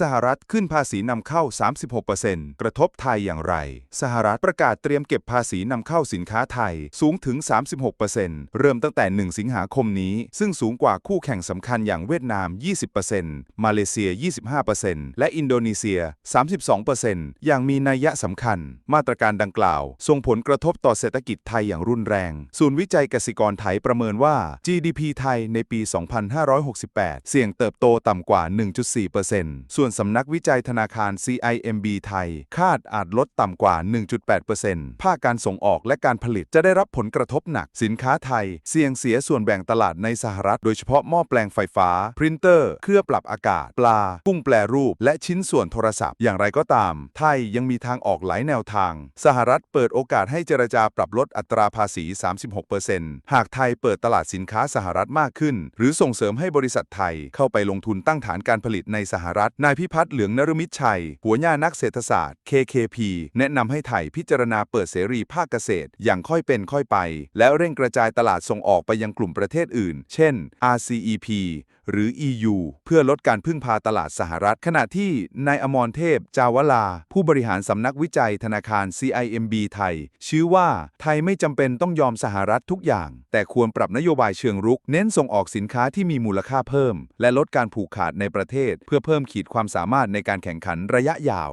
สหรัฐขึ้นภาษีนำเข้า 36%กระทบไทยอย่างไร สหรัฐประกาศเตรียมเก็บภาษีนำเข้าสินค้าไทยสูงถึง 36%เริ่มตั้งแต่ 1 สิงหาคมนี้ ซึ่งสูงกว่าคู่แข่งสำคัญอย่างเวียดนาม 20%มาเลเซีย 25%และอินโดนีเซีย 32%อย่างมีนัยสำคัญ มาตรการดังกล่าว ส่งผลกระทบต่อเศรษฐกิจไทยอย่างรุนแรง ศูนย์วิจัยกสิกรไทยประเมินว่า GDP ไทยในปี 2568 เสี่ยงเติบโตต่ำกว่า 1.4%ส่วนสำนักวิจัยธนาคาร CIMB ไทย คาดอาจลดต่ำกว่า 1.8%ภาคการส่งออกและการผลิตจะได้รับผลกระทบหนัก สินค้าไทย เสี่ยงเสียส่วนแบ่งตลาดในสหรัฐ โดยเฉพาะหม้อแปลงไฟฟ้า พรินเตอร์ เครื่องปรับอากาศ ปลา กุ้งแปรรูป และชิ้นส่วนโทรศัพท์ อย่างไรก็ตาม ไทยยังมีทางออกหลายแนวทาง สหรัฐเปิดโอกาสให้เจรจาปรับลดอัตราภาษี 36%หากไทยเปิดตลาดสินค้าสหรัฐมากขึ้น หรือส่งเสริมให้บริษัทไทยเข้าไปลงทุนตั้งฐานการผลิตในสหรัฐนายพิพัฒน์เหลืองนรมิตรชัย หัวหน้านักเศรษฐศาสตร์ KKP แนะนำให้ไทยพิจารณาเปิดเสรีภาคเกษตร อย่างค่อยเป็นค่อยไป และเร่งกระจายตลาดส่งออกไปยังกลุ่มประเทศอื่น เช่น RCEP หรือ EU เพื่อลดการพึ่งพาตลาดสหรัฐ ขณะที่นายอมรเทพ จาวลา ผู้บริหารสำนักวิจัยธนาคาร CIMB ไทยชี้ว่าไทยไม่จำเป็นต้องยอมสหรัฐทุกอย่าง แต่ควรปรับนโยบายเชิงรุก เน้นส่งออกสินค้าที่มีมูลค่าเพิ่ม และลดการผูกขาดในประเทศ เพื่อเพิ่มขีดความสามารถในการแข่งขันระยะยาว